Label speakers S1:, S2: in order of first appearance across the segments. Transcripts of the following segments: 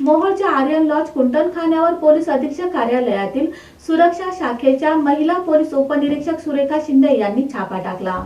S1: मोहोळच्या आर्यन लॉज कुंटणखान्यावर पोलीस अधीक्षक कार्यालयातील सुरक्षा शाखेच्या महिला पोलीस उपनिरीक्षक सुरेखा शिंदे यांनी छापा टाकला.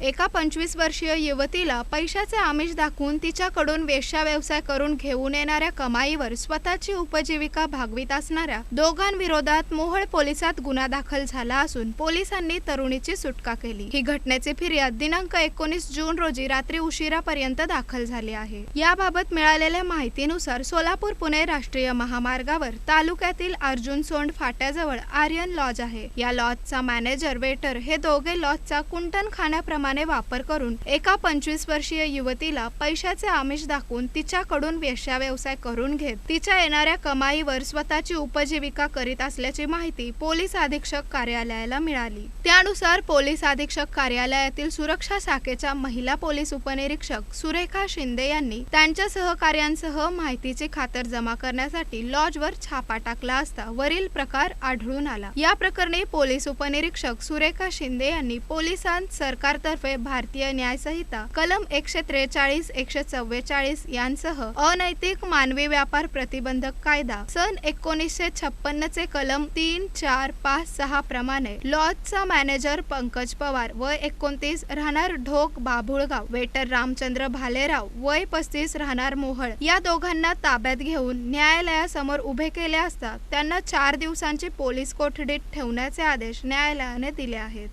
S2: एका पंचवीस वर्षीय युवतीला पैशाचे आमिष दाखवून तिच्याकडून वेश्या व्यवसाय करून घेऊन येणाऱ्या कमाईवर स्वतःची उपजीविका भागवीत असणाऱ्या दोघांविरोधात मोहोळ पोलिसात गुन्हा दाखल झाला असून पोलिसांनी तरुणीची सुटका केली. ही घटनेची फिर्याद दिनांक एकोणीस जून रोजी रात्री उशिरापर्यंत दाखल झाली आहे. याबाबत मिळालेल्या माहितीनुसार सोलापूर पुणे राष्ट्रीय महामार्गावर तालुक्यातील अर्जुन सोंड फाट्याजवळ आर्यन लॉज आहे. या लॉजचा मॅनेजर वेटर हे दोघे लॉजचा कुंटन खाण्याप्रमाणे वापर करून एका पंचवीस वर्षीय युवतीला पैशाचे आमिष दाखवून तिच्याकडून वेश्या व्यवसाय करून घेत तिच्या येणाऱ्या कमाईवर स्वतःची उपजीविका करीत असल्याची माहिती पोलीस अधीक्षक कार्यालयाला मिळाली. त्यानुसार पोलीस अधीक्षक कार्यालयातील सुरक्षा शाखेच्या महिला पोलीस उपनिरीक्षक सुरेखा शिंदे यांनी त्यांच्या सहकार्यांसह माहितीची खातर जमा करण्यासाठी लॉजवर छापा टाकला असता वरील प्रकार आढळून आला. या प्रकरणी पोलीस उपनिरीक्षक सुरेखा शिंदे यांनी पोलिसांत सरकारतर्फे भारतीय न्यायसंहिता कलम एकशे त्रेचाळीस एकशे चव्वेचाळीस यांसह अनैतिक मानवी व्यापार प्रतिबंधक कायदा सन एकोणीसशे छप्पन्न चे कलम तीन चार पाच सहा प्रमाणे लॉजचा मॅनेजर पंकज पवार वय एकोणतीस राहणार ढोक बाभुळगाव वेटर रामचंद्र भालेराव वय पस्तीस राहणार मोहळ. या दोघांना ताब्यात घेऊन न्यायालयासमोर उभे केले असता त्यांना चार दिवसांची पोलीस कोठडीत ठेवण्याचे आदेश न्यायालयाने दिले आहेत.